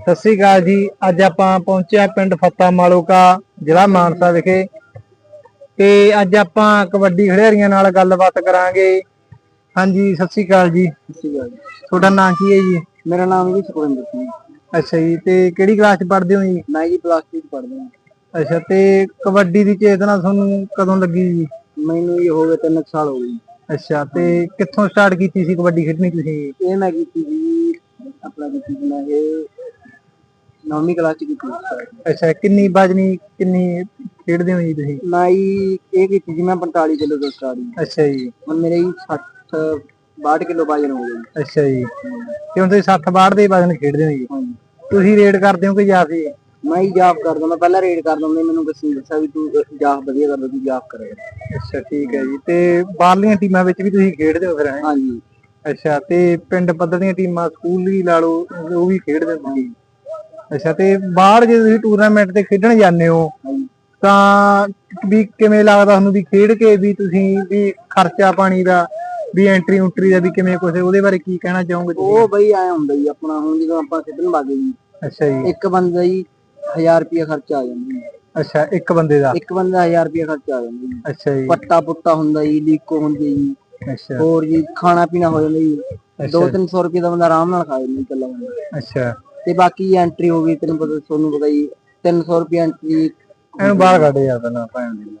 ਸਤਿ ਸ੍ਰੀ ਅਕਾਲ ਜੀ। ਅੱਜ ਆਪਾਂ ਪਹੁੰਚੇ ਹਾਂ ਪਿੰਡ ਫੱਤਾ ਮਾਲੋਕਾ ਜ਼ਿਲ੍ਹਾ ਮਾਨਸਾ ਵਿਖੇ। ਤੇ ਅੱਜ ਆਪਾਂ ਕਬੱਡੀ ਖਿਡਾਰੀਆਂ ਨਾਲ ਗੱਲਬਾਤ ਕਰਾਂਗੇ। ਹਾਂਜੀ ਸਤਿ ਸ੍ਰੀ ਅਕਾਲ ਜੀ। ਤੁਹਾਡਾ ਨਾਮ ਕੀ ਹੈ ਜੀ? ਮੇਰਾ ਨਾਮ ਜੀ ਸੁਖਵਿੰਦਰ ਸਿੰਘ। ਅੱਛਾ ਜੀ ਤੇ ਕਿਹੜੀ ਕਲਾਸ ਚ ਪੜ੍ਹਦੇ ਹੋ ਜੀ? ਮੈਂ ਜੀ ਪਲੱਸ 2 ਚ ਪੜ੍ਹਦਾ ਹਾਂ। ਅੱਛਾ ਤੇ ਕਬੱਡੀ ਦੀ ਚੇਤਨਾ ਤੁਹਾਨੂੰ ਕਦੋਂ ਲੱਗੀ ਜੀ? ਮੈਨੂੰ ਇਹ ਹੋ ਗਏ 3 ਸਾਲ ਹੋ ਗਏ ਜੀ। ਅੱਛਾ ਤੇ ਕਿੱਥੋਂ ਸਟਾਰਟ ਕੀਤੀ ਸੀ ਕਬੱਡੀ ਖੇਡਣੀ ਤੁਸੀਂ? ਇਹ ਮੈਂ ਕੀਤੀ ਜੀ ਆਪਣਾ ਕੀਤੀ ਸੀ ਮੈਂ ਇਹ ਨੌਵੀਂ ਕਲਾਸ ਚ ਕੀਤੀ। ਸੀ। ਅੱਛਾ ਕਿੰਨੀ ਵਜਨੀ ਕਿੰਨੀ ਖੇਡਦੇ ਹੋ ਜੀ ਤੁਸੀਂ? ਮੈਂ ਜੀ ਇਹ ਕੀਤੀ ਸੀ ਮੈਂ 45 ਕਿਲੋ ਤੋਂ ਸਟਾਰਟ ਜੀ ਅੱਛਾ ਜੀ। ਹੁਣ ਮੇਰੇ ਜੀ 60 62 ਕਿਲੋ ਵਜਨ ਹੋ ਗਿਆ ਜੀ। ਅੱਛਾ ਜੀ। ਤੇ ਹੁਣ ਤੁਸੀਂ 60 62 ਦੇ ਵਜਨ ਖੇਡਦੇ ਹੋ ਜੀ? ਹਾਂਜੀ ਤੁਸੀਂ ਰੇਡ ਕਰਦੇ ਹੋ ਕਿ ਜਾਂ ਫਿਰ? ਮੈਂ ਹੀ ਜਾਬ ਕਰਦਾ ਮੈਂ ਪਹਿਲਾਂ ਰੇਡ ਕਰਦਾ ਸੀ, ਮੈਨੂੰ ਕਿਸੇ ਦੱਸਿਆ ਵੀ ਤੂੰ ਜਾਬ ਵਧੀਆ ਕਰਦਾ ਤੂੰ ਜਾਬ ਕਰੇਗਾ ਅੱਛਾ ਠੀਕ ਹੈ ਜੀ। ਤੇ ਬਾਹਰਲੀਆਂ ਟੀਮਾਂ ਵਿੱਚ ਵੀ ਤੁਸੀਂ ਖੇਡਦੇ ਹੋ ਫਿਰ ਹੈਂ? ਹਾਂਜੀ ਅੱਛਾ ਤੇ ਪਿੰਡ ਪੱਧਰ ਦੀਆਂ ਟੀਮਾਂ ਸਕੂਲ ਵੀ ਲਾ ਲਓ ਉਹ ਵੀ ਖੇਡਦੇ ਹੋ ਤੁਸੀਂ? ਅੱਛਾ ਤੇ ਬਾਹਰ ਜੇ ਤੁਸੀਂ ਟੂਰਨਾਮੈਂਟ ਤੇ ਖੇਡਣ ਜਾਂਦੇ ਹੋ। ਤਾਂ ਵੀ ਕਿਵੇਂ ਲੱਗਦਾ ਤੁਹਾਨੂੰ ਵੀ ਖੇਡ ਕੇ ਵੀ ਤੁਸੀਂ ਵੀ ਖਰਚਾ ਪਾਣੀ ਦਾ ਵੀ ਐਂਟਰੀ ਉਂਟਰੀ ਦਾ ਵੀ ਕਿਵੇਂ ਕੁਛ ਉਹਦੇ ਬਾਰੇ ਕੀ ਕਹਿਣਾ ਚਾਹੋਗੇ ਤੁਸੀਂ? ਉਹ ਬਈ ਆਇਆ ਹੁੰਦਾ ਜੀ ਆਪਣਾ ਹੁਣ ਜਦੋਂ ਆਪਾਂ ਖੇਡਣ ਲੱਗੇ ਜੀ ਅੱਛਾ ਜੀ। ਇੱਕ ਬੰਦਾ ਜੀ 1000 ਰੁਪਏ ਖਰਚਾ ਆ ਜਾਂਦਾ ਜੀ। ਅੱਛਾ ਇੱਕ ਬੰਦੇ ਦਾ? ਇੱਕ ਬੰਦੇ ਦਾ 1000 ਰੁਪਏ ਖਰਚਾ ਆ ਜਾਂਦਾ ਜੀ। ਅੱਛਾ ਜੀ। ਪੱਟਾ ਪੁੱਟਾ ਹੁੰਦਾ ਜੀ ਲੀਕੋ ਹੁੰਦੀ ਜੀ ਅੱਛਾ। ਹੋਰ ਜੀ ਖਾਣਾ ਪੀਣਾ ਹੋ ਜਾਂਦਾ ਜੀ। ਅੱਛਾ। 2-300 ਰੁਪਏ ਦਾ ਬੰਦਾ ਆਰਾਮ ਨਾਲ ਖਾ ਜਾਂਦਾ ਜੀ ਇਕੱਲਾ ਬੰਦਾ। ਅੱਛਾ। ਤੇ ਬਾਕੀ ਐਂਟਰੀ ਹੋ ਗਈ ਤੈਨੂੰ ਪਤਾ, ਤੁਹਾਨੂੰ ਪਤਾ ਜੀ 300 ਰੁਪਏ ਐਂਟਰੀ ਇਹਨੂੰ ਬਾਹਰ ਕੱਢ ਯਾਰ ਪਹਿਲਾਂ ਭੈਣ ਦੀ